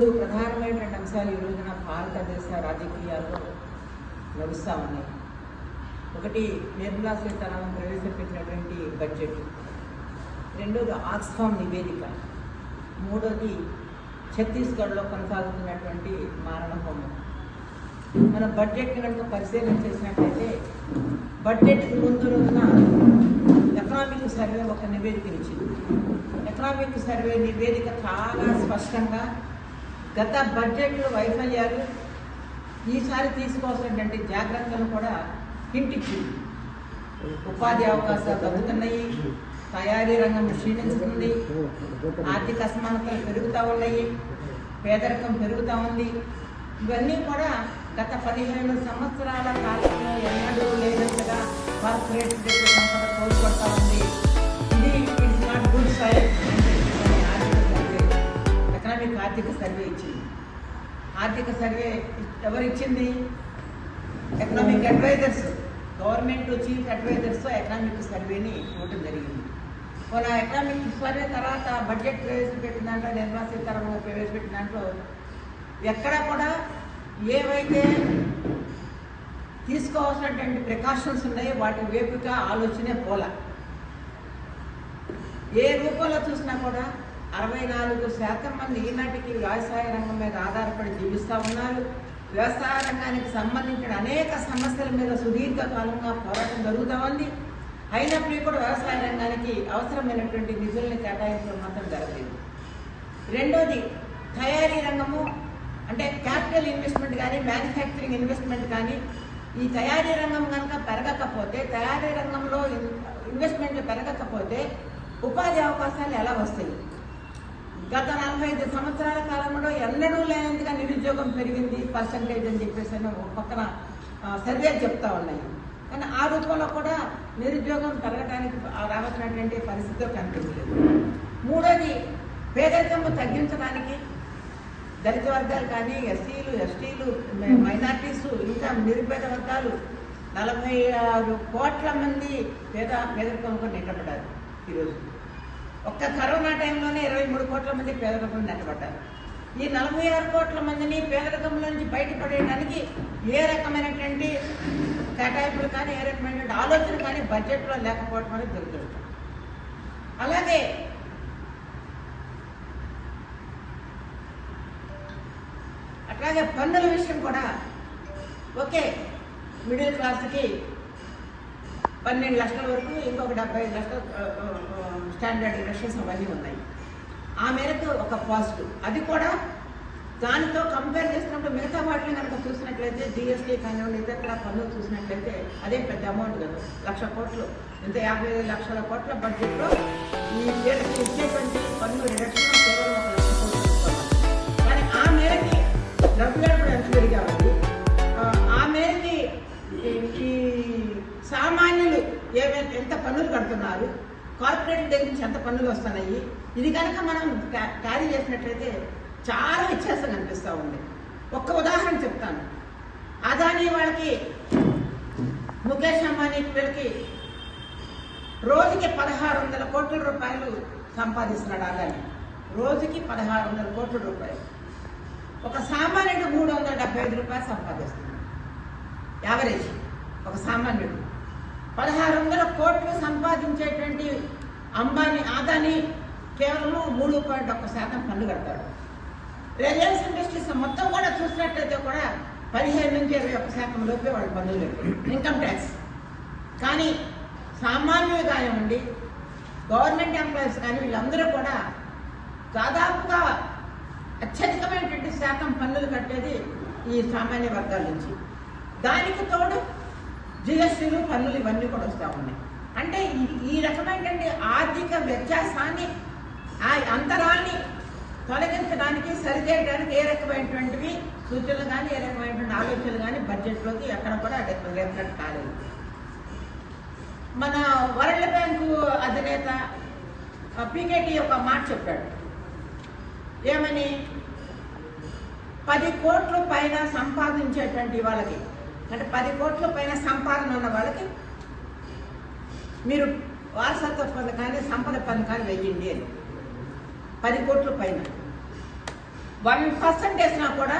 అంశాలు ఈ రోజున భారతదేశ రాజకీయాల్లో నడుస్తూ ఉన్నాయి ఒకటి నిర్మలా సీతారామన్ ప్రవేశపెట్టినటువంటి బడ్జెట్. రెండోది ఆక్స్ఫామ్ నివేదిక. మూడోది ఛత్తీస్గఢ్లో కొనసాగుతున్నటువంటి మారణ హోమం మన బడ్జెట్ కనుక పరిశీలన చేసినట్లయితే బడ్జెట్కి ముందు రోజున ఎకనామిక్ సర్వే ఒక నివేదిక ఇచ్చింది ఎకనామిక్ సర్వే నివేదిక చాలా స్పష్టంగా గత బడ్జెట్లో వైఫల్యాలు ఈసారి తీసుకోవాల్సినటువంటి జాగ్రత్తలు కూడా హింటిచ్చింది. ఉపాధి అవకాశాలు తగ్గుతున్నాయి తయారీ రంగం క్షీణిస్తుంది ఆర్థిక అసమానతలు పెరుగుతూ ఉన్నాయి పేదరికం పెరుగుతూ ఉంది. ఇవన్నీ కూడా గత పదిహేను సంవత్సరాల కాలంలో ఎన్నడూ లేనంతగా కార్పొరేట్ ఆర్థిక సర్వే ఇచ్చింది. ఆర్థిక సర్వే ఎవరు ఇచ్చింది? Economic advisers government chief advisers economic సర్వేని ఇవ్వడం జరిగింది. మన ఎకనామిక్ సర్వే తర్వాత బడ్జెట్ ప్రవేశపెట్టిన దాంట్లో నిర్మలా సీతారామన్ ప్రవేశపెట్టిన దాంట్లో ఎక్కడ కూడా ఏవైతే తీసుకోవాల్సినటువంటి ప్రికాషన్స్ ఉన్నాయో వాటి వేపుగా ఆలోచనే పోల. ఏ రూపంలో చూసినా కూడా అరవై నాలుగు శాతం మంది ఈనాటికి వ్యవసాయ రంగం మీద ఆధారపడి జీవిస్తూ ఉన్నారు. వ్యవసాయ రంగానికి సంబంధించిన అనేక సమస్యల మీద సుదీర్ఘకాలంగా పోరాటం జరుగుతూ ఉంది. అయినప్పటికీ కూడా వ్యవసాయ రంగానికి అవసరమైనటువంటి నిధుల్ని కేటాయించడం మాత్రం జరగలేదు. రెండోది తయారీ రంగము అంటే క్యాపిటల్ ఇన్వెస్ట్మెంట్ కానీ మ్యానుఫ్యాక్చరింగ్ ఇన్వెస్ట్మెంట్ కానీ ఈ తయారీ రంగం కనుక పెరగకపోతే తయారీ రంగంలో ఇన్వెస్ట్మెంట్లు పెరగకపోతే ఉపాధి అవకాశాలు ఎలా వస్తాయి? గత నలభై ఐదు సంవత్సరాల కాలంలో ఎన్నడూ లేనంతగా నిరుద్యోగం పెరిగింది పర్సంటేజ్ అని చెప్పేసి అని ఒక పక్కన సర్వే చెప్తా ఉన్నాయి. కానీ ఆ రూపంలో కూడా నిరుద్యోగం పెరగడానికి రావాల్సినటువంటి పరిస్థితి కనిపించలేదు. మూడోది పేదరికం తగ్గించడానికి దళిత వర్గాలు కానీ ఎస్సీలు ఎస్టీలు మైనార్టీస్ ఇంకా నిరుపేద వర్గాలు నలభై ఆరు కోట్ల మంది పేద పేదరికంతో నెట్టబడ్డారు ఈరోజు. ఒక్క కరోనా టైంలోనే ఇరవై మూడు కోట్ల మంది పేదరికం నెట్టబడ్డారు ఈ నలభై ఆరు కోట్ల మందిని పేదరికంలో నుంచి బయటపడేయడానికి ఏ రకమైనటువంటి కేటాయింపులు కానీ ఏ రకమైనటువంటి ఆలోచన కానీ బడ్జెట్లో లేకపోవడం అనేది దురదృష్టం అలాగే అట్లాగే పన్నుల విషయం కూడా ఓకే మిడిల్ క్లాస్కి పన్నెండు లక్షల వరకు ఇంకొక డెబ్బై ఐదు లక్షల స్టాండర్డ్ డిడక్షన్స్ అవన్నీ ఉన్నాయి. ఆ మేరకు ఒక పాజిటివ్ అది కూడా దానితో కంపేర్ చేసినప్పుడు మిగతా వాటిని కనుక చూసినట్లయితే జిఎస్టీ కానివ్వండి ఇతర పనులు చూసినట్లయితే అదే పెద్ద అమౌంట్ కదా. లక్ష కోట్లు. ఇంత యాభై ఐదు లక్షల కోట్ల బడ్జెట్లో ఈ ఇచ్చేటువంటి సామాన్యులు ఎంత పన్నులు కడుతున్నారు? కార్పొరేట్ దగ్గర నుంచి ఎంత పన్నులు వస్తున్నాయి? ఇది కనుక మనం క్యారీ చేసినట్లయితే చాలా వ్యత్యాసం కనిపిస్తూ ఉంది. ఒక్క ఉదాహరణ చెప్తాను. అదానీ వాళ్ళకి ముఖేష్ అంబానీ వీళ్ళకి రోజుకి పదహారు వందల కోట్ల రూపాయలు సంపాదిస్తున్నాడు అదాని. రోజుకి పదహారు వందల కోట్ల రూపాయలు. ఒక సామాన్యుడు మూడు వందల డెబ్బై ఐదు రూపాయలు సంపాదిస్తున్నాడు. యావరేజ్. ఒక సామాన్యుడు. పదహారు వందల కోట్లు సంపాదించేటువంటి అంబానీ ఆదాని కేవలం మూడు పాయింట్ ఒక్క శాతం పన్ను కడతాడు. రిలయన్స్ ఇండస్ట్రీస్ మొత్తం కూడా చూసినట్లయితే కూడా పదిహేను నుంచి ఇరవై ఒక్క శాతం లోపే వాళ్ళు పన్నులు కడతారు ఇన్కమ్ ట్యాక్స్. కానీ సామాన్యులు కానివ్వండి గవర్నమెంట్ ఎంప్లాయీస్ కానీ వీళ్ళందరూ కూడా దాదాపుగా అత్యధికమైనటువంటి శాతం పన్నులు కట్టేది ఈ సామాన్య వర్గాల నుంచి. దానికి తోడు జిఎస్టీలు పన్నులు ఇవన్నీ కూడా వస్తూ ఉన్నాయి. అంటే ఈ- రకమైనటువంటి ఆర్థిక వ్యత్యాసాన్ని ఆ అంతరాన్ని తొలగించడానికి సరిచేయడానికి ఏ రకమైనటువంటివి సూచనలు కానీ ఏ రకమైనటువంటి ఆలోచనలు కానీ బడ్జెట్లోకి ఎక్కడ కూడా రేపటి కాలేదు. మన వరల్డ్ బ్యాంకు అధినేత పీకేటీ ఒక మాట చెప్పాడు. ఏమని? పది కోట్ల పైన సంపాదించేటువంటి వాళ్ళకి అంటే పది కోట్ల పైన సంపాదన ఉన్న వాళ్ళకి మీరు వారసత్వ పథకాన్ని సంపద పథకాన్ని వెయ్యండి అని. పది కోట్ల పైన. వన్ పర్సెంట్ వేసినా కూడా